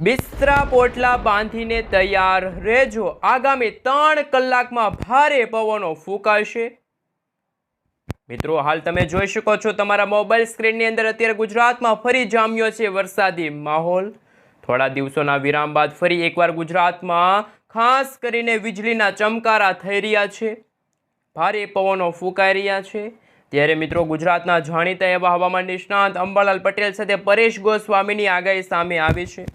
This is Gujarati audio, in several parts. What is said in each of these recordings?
બિસ્તરા પોટલા બાંધીને તૈયાર રહેજો. આગામી ત્રણ કલાકમાં ભારે પવનો ફૂંકાશે. મિત્રો, હાલ તમે જોઈ શકો છો તમારા મોબાઈલ સ્ક્રીનની અંદર અત્યારે ગુજરાતમાં ફરી જામ્યો છે વરસાદી માહોલ. થોડા દિવસોના વિરામ બાદ ફરી એકવાર ગુજરાતમાં ખાસ કરીને વીજળીના ચમકારા થઈ રહ્યા છે. ભારે પવનો ફૂંકાઈ રહ્યા છે. ત્યારે મિત્રો, ગુજરાતના જાણીતા એવા હવામાન નિષ્ણાંત અંબાલાલ પટેલ સાથે પરેશ ગોસ્વામીની આગાહી સામે આવી છે.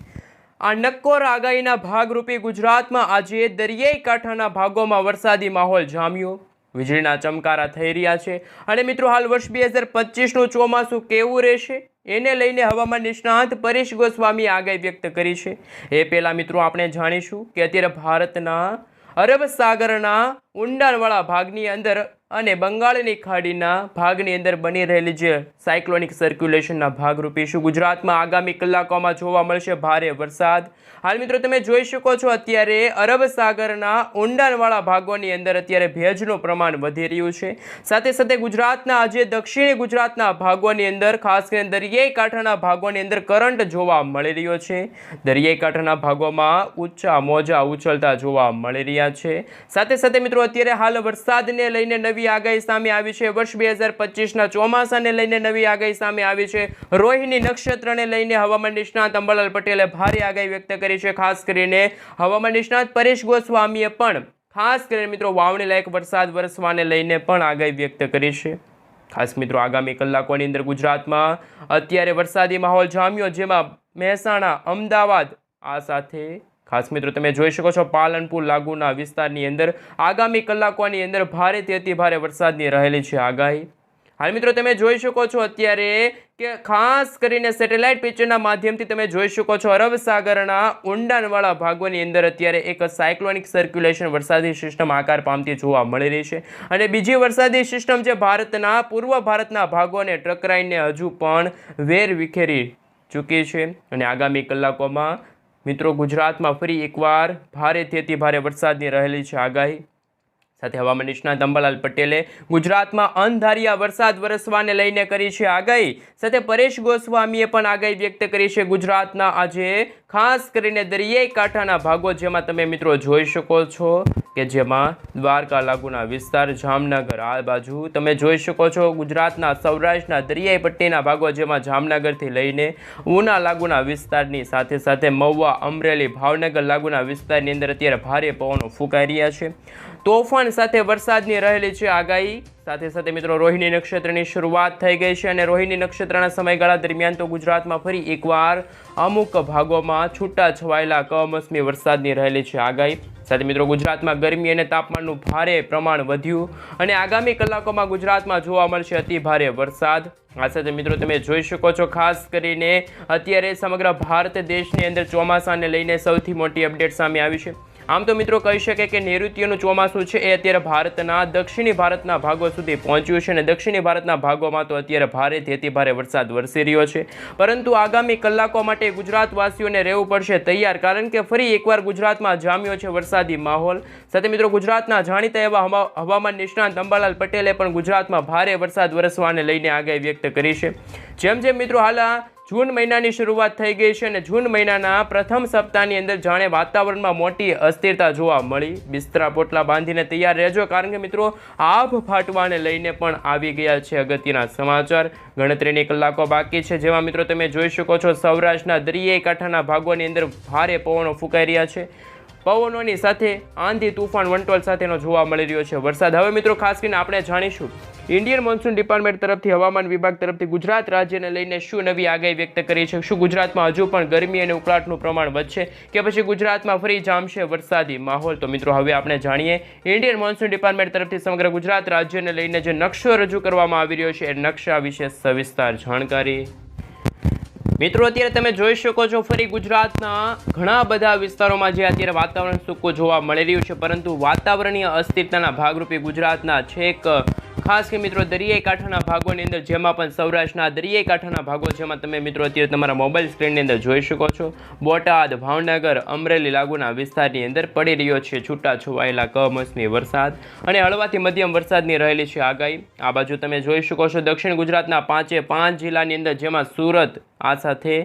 આ નક્કોર આગાહીના ભાગરૂપે ગુજરાતમાં આજે દરિયાઈ કાંઠાના ભાગોમાં વરસાદી માહોલ જામ્યો. વીજળીના ચમકારા થઈ રહ્યા છે. અને મિત્રો, હાલ વર્ષ બે હજાર પચીસનું ચોમાસું કેવું રહેશે? એને લઈને હવામાન નિષ્ણાંત પરેશ ગોસ્વામી આગાહી વ્યક્ત કરી છે. એ પહેલાં મિત્રો, આપણે જાણીશું કે અત્યારે ભારતના અરબ સાગરના ઊંડાણવાળા ભાગની અંદર અને બંગાળની ખાડીના ભાગની અંદર બની રહેલી જે સાયક્લોનિક સર્ક્યુલેશનના ભાગરૂપે શું ગુજરાતમાં આગામી કલાકોમાં જોવા મળશે ભારે વરસાદ? હાલ મિત્રો તમે જોઈ શકો છો અત્યારે અરબ સાગરના ઊંડાણવાળા ભાગોની અંદર અત્યારે ભેજનું પ્રમાણ વધી રહ્યું છે. સાથે સાથે ગુજરાતના આજે દક્ષિણી ગુજરાતના ભાગોની અંદર, ખાસ કરીને દરિયાઈ કાંઠાના ભાગોની અંદર કરંટ જોવા મળી રહ્યો છે. દરિયાઈ કાંઠાના ભાગોમાં ઊંચા મોજા ઉછળતા જોવા મળી રહ્યા છે. સાથે સાથે મિત્રો અત્યારે હાલ વરસાદને લઈને નવી આગાહી સામે આવી છે. વર્ષ બે હજાર પચીસના ચોમાસાને લઈને નવી આગાહી સામે આવી છે. રોહિણી નક્ષત્રને લઈને હવામાન નિષ્ણાંત અંબાલાલ પટેલે ભારે આગાહી વ્યક્ત કરી છે. ખાસ કરીને હવામાન નિષ્ણાંત પરેશ ગોસ્વામીએ પણ ખાસ કરીને મિત્રો વાવણી લાયક વરસાદ વરસવાને લઈને પણ આગાહી વ્યક્ત કરી છે. ખાસ મિત્રો આગામી કલાકોની અંદર ગુજરાતમાં અત્યારે વરસાદી માહોલ જામ્યો, જેમાં મહેસાણા, અમદાવાદ આ સાથે ખાસ મિત્રો, તમે જોઈ શકો છો પાલનપુર લાગુના વિસ્તારની અંદર, આગામી કલાકોની અંદર ભારેથી અતિ ભારે વરસાદની રહેલી છે આગાહી. હાલ મિત્રો, તમે જોઈ શકો છો અત્યારે કે ખાસ કરીને સેટેલાઇટ પિક્ચરના માધ્યમથી તમે જોઈ શકો છો અરબ સાગરના ઊંડાણવાળા ભાગોની અંદર અત્યારે એક સાયક્લોનિક સર્ક્યુલેશન વરસાદી સિસ્ટમ આકાર પામતી જોવા મળી રહી છે. અને બીજી વરસાદી સિસ્ટમ જે ભારતના, પૂર્વ ભારતના ભાગોને ટકરાઈને હજુ પણ વેર વિખેરી ચૂકી છે. અને આગામી કલાકોમાં મિત્રો ગુજરાતમાં ફરી એકવાર ભારેથી અતિ ભારે વરસાદની રહેલી છે આગાહી. સાથે હવામાન નિષ્ણાત અંબાલાલ પટેલે ગુજરાતમાં અણધાર્યા વરસાદ વરસવાને લઈને કરી છે આગાહી. સાથે પરેશ ગોસ્વામીએ પણ આગાહી વ્યક્ત કરી છે ગુજરાતના આજે, ખાસ કરીને દરિયાઈ કાંઠાના ભાગો જેમાં તમે મિત્રો જોઈ શકો છો કે જેમાં દ્વારકા લાગુના વિસ્તાર, જામનગર આ બાજુ તમે જોઈ શકો છો ગુજરાતના સૌરાષ્ટ્રના દરિયાઈ પટ્ટીના ભાગો જેમાં જામનગરથી લઈને ઉના લાગુના વિસ્તારની સાથે સાથે મહુવા, અમરેલી, ભાવનગર લાગુના વિસ્તારની અંદર અત્યારે ભારે પવનો ફૂંકાઈ રહ્યા છે. તોફાન સાથે વરસાદની રહેલી છે આગાહી. સાથે સાથે મિત્રો, રોહિણી નક્ષત્રની શરૂઆત થઈ ગઈ છે અને રોહિણી નક્ષત્રના સમયગાળા દરમિયાન તો ગુજરાતમાં ફરી એકવાર અમુક ભાગોમાં છૂટા છવાયેલા કમોસમી વરસાદની રહેલી છે આગાહી. સાથે મિત્રો, ગુજરાતમાં ગરમી અને તાપમાનનું ભારે પ્રમાણ વધ્યું અને આગામી કલાકોમાં ગુજરાતમાં જોવા મળશે અતિ ભારે વરસાદ. આ સાથે મિત્રો, તમે જોઈ શકો છો, ખાસ કરીને અત્યારે સમગ્ર ભારત દેશની અંદર ચોમાસાને લઈને સૌથી મોટી અપડેટ સામે આવી છે. આમ તો મિત્રો કહી શકે કે નૈઋત્યનું ચોમાસું છે, એ અત્યારે ભારતના, દક્ષિણી ભારતના ભાગો સુધી પહોંચ્યું છે અને દક્ષિણી ભારતના ભાગોમાં તો અત્યારે ભારેથી અતિ ભારે વરસાદ વરસી રહ્યો છે. પરંતુ આગામી કલાકો માટે ગુજરાતવાસીઓને રહેવું પડશે તૈયાર, કારણ કે ફરી એકવાર ગુજરાતમાં જામ્યો છે વરસાદી માહોલ. સાથે મિત્રો, ગુજરાતના જાણીતા એવા હવા- હવામાન નિષ્ણાંત અંબાલાલ પટેલે પણ ગુજરાતમાં ભારે વરસાદ વરસવાને લઈને આગાહી વ્યક્ત કરી છે. જેમ જેમ મિત્રો હાલ જૂન મહિનાની શરૂઆત થઈ ગઈ છે અને જૂન મહિનાના પ્રથમ સપ્તાહની અંદર જાણે વાતાવરણમાં મોટી અસ્થિરતા જોવા મળી. બિસ્તરા પોટલા બાંધીને તૈયાર રહેજો. કારણ કે મિત્રો, આભ ફાટવાને લઈને પણ આવી ગયા છે અગત્યના સમાચાર. ગણતરીની કલાકો બાકી છે. જેમાં મિત્રો, તમે જોઈ શકો છો સૌરાષ્ટ્રના દરિયાઈ કાંઠાના ભાગોની અંદર ભારે પવનો ફૂંકાઈ રહ્યા છે. પવનોની સાથે આંધી તુફાન વંટોલ સાથેનો જોવા મળી રહ્યો છે. વરસાદ હવે મિત્રો ખાસ કરીને આપણે જાણીશું. ઇન્ડિયન મોન્સૂન ડિપાર્ટમેન્ટ તરફથી હવામાન વિભાગ તરફથી ગુજરાત રાજ્યને લઈને શું નવી આગાહી વ્યક્ત કરી છે? શું ગુજરાતમાં હજુ પણ ગરમી અને ઉકળાટનું પ્રમાણ વધશે કે પછી ગુજરાતમાં ફરી જામશે વરસાદી માહોલ? તો મિત્રો, હવે આપણે જાણીએ. ઇન્ડિયન મોન્સૂન ડિપાર્ટમેન્ટ તરફથી સમગ્ર ગુજરાત રાજ્યને લઈને જે નકશો રજૂ કરવામાં આવી રહ્યો છે, એ નકશા વિશે સવિસ્તાર જાણકારી. મિત્રો, અત્યારે તમે જોઈ શકો છો ફરી ગુજરાતના ઘણા બધા વિસ્તારોમાં જે અત્યારે વાતાવરણ સૂકું જોવા મળી રહ્યું છે, પરંતુ વાતાવરણીય અસ્થિરતાના ભાગરૂપે ગુજરાતના છેક ખાસ કે મિત્રો દરિયાઈ કાંઠાના ભાગોની અંદર, જેમાં પણ સૌરાષ્ટ્રના દરિયાઈ કાંઠાના ભાગો, જેમાં તમે મિત્રો અત્યારે તમારા મોબાઈલ સ્ક્રીનની અંદર જોઈ શકો છો. બોટાદ, ભાવનગર, અમરેલી લાગુના વિસ્તારની અંદર પડી રહ્યો છે છૂટા છવાયેલા કમોસમી વરસાદ અને હળવાથી મધ્યમ વરસાદની રહેલી છે આગાહી. આ બાજુ તમે જોઈ શકો છો દક્ષિણ ગુજરાતના પાંચે પાંચ જિલ્લાની અંદર, જેમાં સુરત, આ સાથે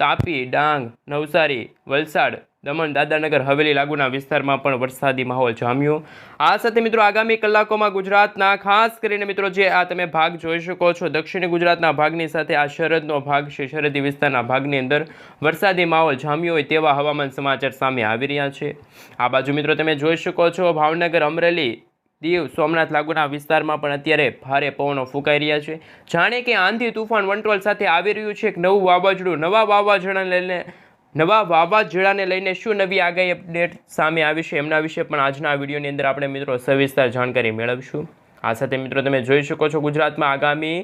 તાપી, ડાંગ, નવસારી, વલસાડ દમણ દાદાનગર હવેલી, લાગુના વિસ્તારમાં પણ વરસાદી માહોલ જામ્યો. આ સાથે મિત્રો આગામી કલાકોમાં ગુજરાતના, ખાસ કરીને મિત્રો જે આ તમે ભાગ જોઈ શકો છો, દક્ષિણ ગુજરાતના ભાગની સાથે આ શરદનો ભાગ છે. શરદી વિસ્તારના ભાગની અંદર વરસાદી માહોલ જામ્યો હોય તેવા હવામાન સમાચાર સામે આવી રહ્યા છે. આ બાજુ મિત્રો તમે જોઈ શકો છો, ભાવનગર, અમરેલી, દીવ, સોમનાથ, લાગુના વિસ્તારમાં પણ અત્યારે ભારે પવનો ફૂંકાઈ રહ્યા છે. જાણે કે આંધી તુફાન વંટોલ સાથે આવી રહ્યું છે. એક નવું વાવાઝોડું, નવા વાવાઝોડાને લઈને નવા વાવાઝોડાને લઈને શું નવી આગાહી અપડેટ સામે આવી છે એમના વિશે પણ આજના વિડીયોની અંદર આપણે મિત્રો સવિસ્તાર જાણકારી મેળવીશું. આ સાથે મિત્રો તમે જોઈ શકો છો ગુજરાતમાં આગામી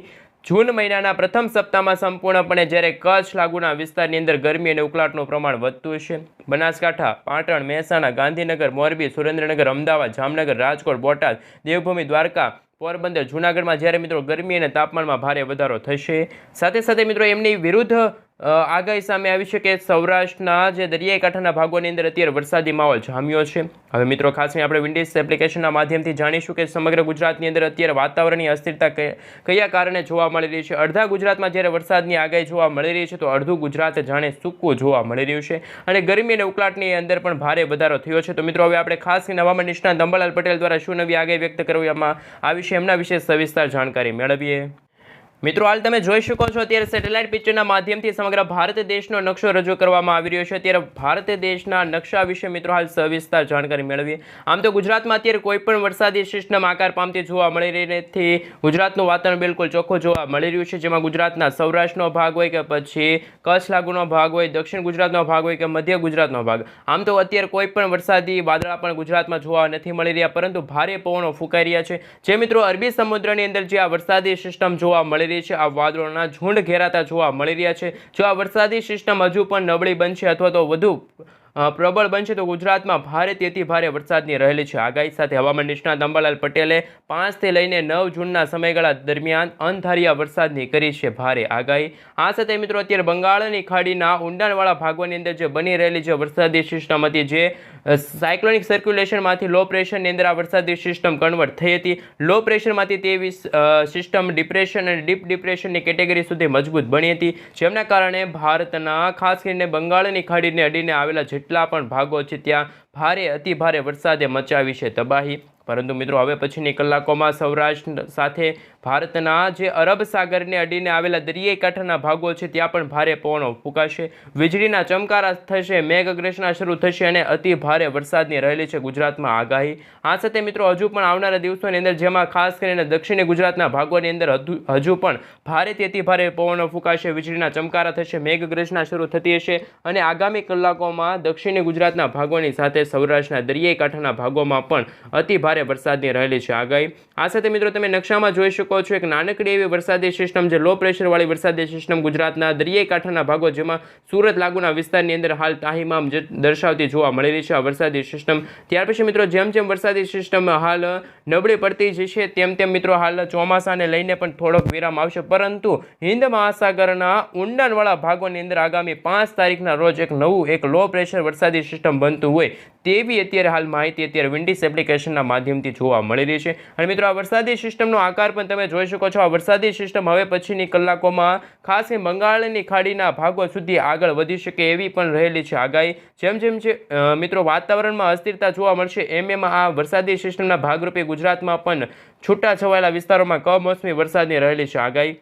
જૂન મહિનાના પ્રથમ સપ્તાહમાં સંપૂર્ણપણે જ્યારે કચ્છ લાગુના વિસ્તારની અંદર ગરમી અને ઉકળાટનું પ્રમાણ વધતું છે. બનાસકાંઠા, પાટણ, મહેસાણા, ગાંધીનગર, મોરબી, સુરેન્દ્રનગર, અમદાવાદ, જામનગર, રાજકોટ, બોટાદ, દેવભૂમિ, દ્વારકા, પોરબંદર, જૂનાગઢમાં જ્યારે મિત્રો ગરમી અને તાપમાનમાં ભારે વધારો થશે. સાથે સાથે મિત્રો એમની વિરુદ્ધ આગાહી સામે આવી છે કે સૌરાષ્ટ્રના જે દરિયાઈ કાંઠાના ભાગોની અંદર અત્યારે વરસાદી માહોલ જામ્યો છે. હવે મિત્રો, ખાસ કરીને આપણે વિન્ડીઝ એપ્લિકેશનના માધ્યમથી જાણીશું કે સમગ્ર ગુજરાતની અંદર અત્યારે વાતાવરણની અસ્થિરતા કયા કારણે જોવા મળી રહી છે? અડધા ગુજરાતમાં જ્યારે વરસાદની આગાહી જોવા મળી રહી છે, તો અડધું ગુજરાત જાણે સૂકવું જોવા મળી રહ્યું છે. અને ગરમી અને ઉકળાટની અંદર પણ ભારે વધારો થયો છે. તો મિત્રો, હવે આપણે ખાસ કરીને હવામાન નિષ્ણાત અંબાલાલ પટેલ દ્વારા શું નવી આગાહી વ્યક્ત કરવામાં આવી છે, એમના વિશે સવિસ્તાર જાણકારી મેળવીએ. મિત્રો, હાલ તમે જોઈ શકો છો અત્યારે સેટેલાઇટ પિક્ચરના માધ્યમથી સમગ્ર ભારત દેશનો નકશો રજૂ કરવામાં આવી રહ્યો છે. અત્યારે ભારત દેશના નકશા વિશે મિત્રો, હાલ સવિસ્તાર જાણકારી મેળવીએ. આમ તો ગુજરાતમાં અત્યારે કોઈ પણ વરસાદી સિસ્ટમ આકાર પામતી જોવા મળી રહી નથી. ગુજરાતનું વાતાવરણ બિલકુલ ચોખ્ખું જોવા મળી રહ્યું છે, જેમાં ગુજરાતના સૌરાષ્ટ્રનો ભાગ હોય કે પછી કચ્છ લાગુનો ભાગ હોય, દક્ષિણ ગુજરાતનો ભાગ હોય કે મધ્ય ગુજરાતનો ભાગ. આમ તો અત્યારે કોઈપણ વરસાદી વાદળા પણ ગુજરાતમાં જોવા નથી મળી રહ્યા, પરંતુ ભારે પવનો ફૂંકાઈ રહ્યા છે. જે મિત્રો, અરબી સમુદ્રની અંદર જે આ વરસાદી સિસ્ટમ જોવા મળી રહી છે. આ વાદળોના ઝુંડ ઘેરાતા જોવા મળી રહ્યા છે. જો આ વરસાદી સિસ્ટમ હજુ પણ નબળી બનશે અથવા તો વધુ પ્રબળ બનશે તો ગુજરાતમાં ભારે તેથી ભારે વરસાદની રહેલી છે. આગાહી સાથે હવામાન નિષ્ણાત અંબાલાલ પટેલે પાંચથી લઈને નવ જૂનના સમયગાળા દરમિયાન અનધાર્યા વરસાદની કરી છે ભારે આગાહી. આ સાથે મિત્રો અત્યારે બંગાળની ખાડીના ઊંડાણવાળા ભાગોની અંદર જે બની રહેલી છે વરસાદી સિસ્ટમ હતી જે સાયક્લોનિક સર્ક્યુલેશનમાંથી લો પ્રેશરની અંદર આ વરસાદી સિસ્ટમ કન્વર્ટ થઈ હતી. લો પ્રેશરમાંથી તેવી સિસ્ટમ ડિપ્રેશન અને ડીપ ડિપ્રેશનની કેટેગરી સુધી મજબૂત બની હતી. જેમના કારણે ભારતના ખાસ કરીને બંગાળની ખાડીને અડીને આવેલા જેટલા પણ ભાગો છે. ત્યાં ભારે અતિ ભારે વરસાદે મચાવી છે. તબાહી પરંતુ મિત્રો, હવે પછીની કલાકોમાં સૌરાષ્ટ્ર સાથે ભારતના જે અરબ સાગરને અડીને આવેલા દરિયાઈ કાંઠાના ભાગો છે, ત્યાં પણ ભારે પવનો ફૂંકાશે. વીજળીના ચમકારા થશે મેઘગ્રસના શરૂ થશે અને અતિ ભારે વરસાદની રહેલી છે ગુજરાતમાં આગાહી. આ સાથે મિત્રો, હજુ પણ આવનારા દિવસોની અંદર, જેમાં ખાસ કરીને દક્ષિણી ગુજરાતના ભાગોની અંદર હજુ પણ ભારેથી અતિ ભારે પવનો ફૂંકાશે, વીજળીના ચમકારા થશે મેઘગ્રસના શરૂ થતી હશે અને આગામી કલાકોમાં દક્ષિણી ગુજરાતના ભાગોની સાથે સૌરાષ્ટ્રના દરિયાઈ કાંઠાના ભાગોમાં પણ અતિ ભારે વરસાદની રહેલી છે આગાહી. આ સાથે મિત્રો તમે નકશામાં જોઈ શકો છો એક નાનકડી એવી વરસાદી સિસ્ટમ જે લો પ્રેશરવાળી વરસાદી સિસ્ટમ ગુજરાતના દરિયાઈ કાંઠાના ભાગો જેમાં સુરત લાગુના વિસ્તારની અંદર હાલ તાહીમામ દર્શાવતી જોવા મળેલી છે આ વરસાદી સિસ્ટમ. ત્યાર પછી મિત્રો જેમ જેમ વરસાદી સિસ્ટમ હાલ નબળી પડતી જશે તેમ તેમ મિત્રો હાલ ચોમાસાને લઈને પણ થોડોક વિરામ આવશે. પરંતુ હિન્દ મહાસાગરના ઊંડાણવાળા ભાગોની અંદર આગામી પાંચ તારીખના રોજ એક નવું એક લો પ્રેશર વરસાદી સિસ્ટમ બનતું હોય તેવી અત્યારે હાલ માહિતી અત્યારે વિન્ડીસ એપ્લિકેશનના માધ્યમથી જોવા મળી રહી છે. અને મિત્રો, આ વરસાદી સિસ્ટમનો આકાર પણ તમે જોઈ શકો છો. આ વરસાદી સિસ્ટમ હવે પછીની કલાકોમાં ખાસ કરીને બંગાળની ખાડીના ભાગો સુધી આગળ વધી શકે એવી પણ રહેલી છે આગાહી. જેમ જેમ છે મિત્રો, વાતાવરણમાં અસ્થિરતા જોવા મળશે, એમ એમ આ વરસાદી સિસ્ટમના ભાગરૂપે ગુજરાતમાં પણ છૂટા છવાયેલા વિસ્તારોમાં કમોસમી વરસાદની રહેલી છે આગાહી.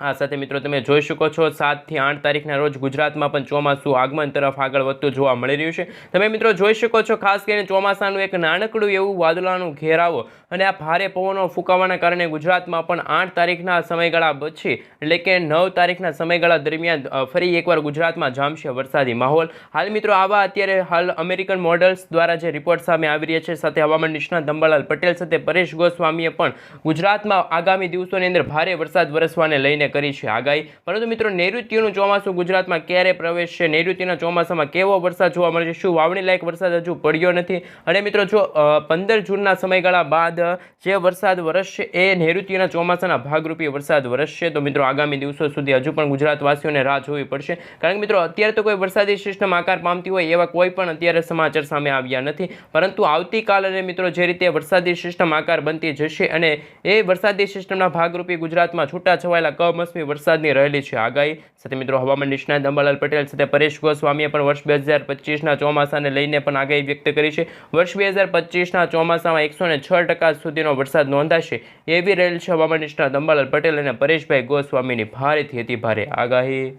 આ સાથે મિત્રો તમે જોઈ શકો છો સાતથી આઠ તારીખના રોજ ગુજરાતમાં પણ ચોમાસું આગમન તરફ આગળ વધતું જોવા મળી રહ્યું છે. તમે મિત્રો જોઈ શકો છો, ખાસ કરીને ચોમાસાનું એક નાનકડું એવું વાદળાનું ઘેરાવો અને આ ભારે પવનો ફૂંકાવાના કારણે ગુજરાતમાં પણ આઠ તારીખના સમયગાળા પછી, એટલે કે નવ તારીખના સમયગાળા દરમિયાન ફરી એકવાર ગુજરાતમાં જામશે વરસાદી માહોલ. હાલ મિત્રો આવા અત્યારે હાલ અમેરિકન મોડલ્સ દ્વારા જે રિપોર્ટ સામે આવી રહ્યા છે, સાથે હવામાન નિષ્ણાત અંબાલાલ પટેલ સાથે પરેશ ગોસ્વામીએ પણ ગુજરાતમાં આગામી દિવસોની અંદર ભારે વરસાદ વરસવાને લઈને કરી છે આગાહી. પરંતુ મિત્રો, નૈઋત્યનું ચોમાસું ગુજરાતમાં ક્યારે પ્રવેશશે નૈઋત્યના ચોમાસામાં કેવો વરસાદ જોવા મળશે શું વાવણી લાયક વરસાદ હજુ પડ્યો નથી? અને મિત્રો, જો પંદર જૂનના સમયગાળા બાદ જે વરસાદ વરસશે, એ નૈઋત્યના ચોમાસાના ભાગરૂપી વરસાદ વરસશે. તો મિત્રો, આગામી દિવસો સુધી હજુ પણ ગુજરાતવાસીઓને રાહ જોવી પડશે. કારણ કે મિત્રો, અત્યારે તો કોઈ વરસાદી સિસ્ટમ આકાર પામતી હોય એવા કોઈ પણ અત્યારે સમાચાર સામે આવ્યા નથી. પરંતુ આવતીકાલે મિત્રો, જે રીતે વરસાદી સિસ્ટમ આકાર બનતી જશે અને એ વરસાદી સિસ્ટમના ભાગરૂપે ગુજરાતમાં છૂટા છવાયેલા કમ કમોસમી વરસાદની રહેલી છે. આગાહી સાથે મિત્રો હવામાન નિષ્ણાત અંબાલાલ પટેલ સાથે પરેશ ગોસ્વામીએ પણ વર્ષ બે હજાર પચીસના ચોમાસાને લઈને પણ આગાહી વ્યક્ત કરી છે. વર્ષ બે હજાર પચીસના ચોમાસામાં એકસો છ ટકા સુધીનો વરસાદ નોંધાશે એવી રહેલ છે હવામાન નિષ્ણાત અંબાલાલ પટેલ અને પરેશભાઈ ગોસ્વામીની ભારેથી અતિ ભારે આગાહી.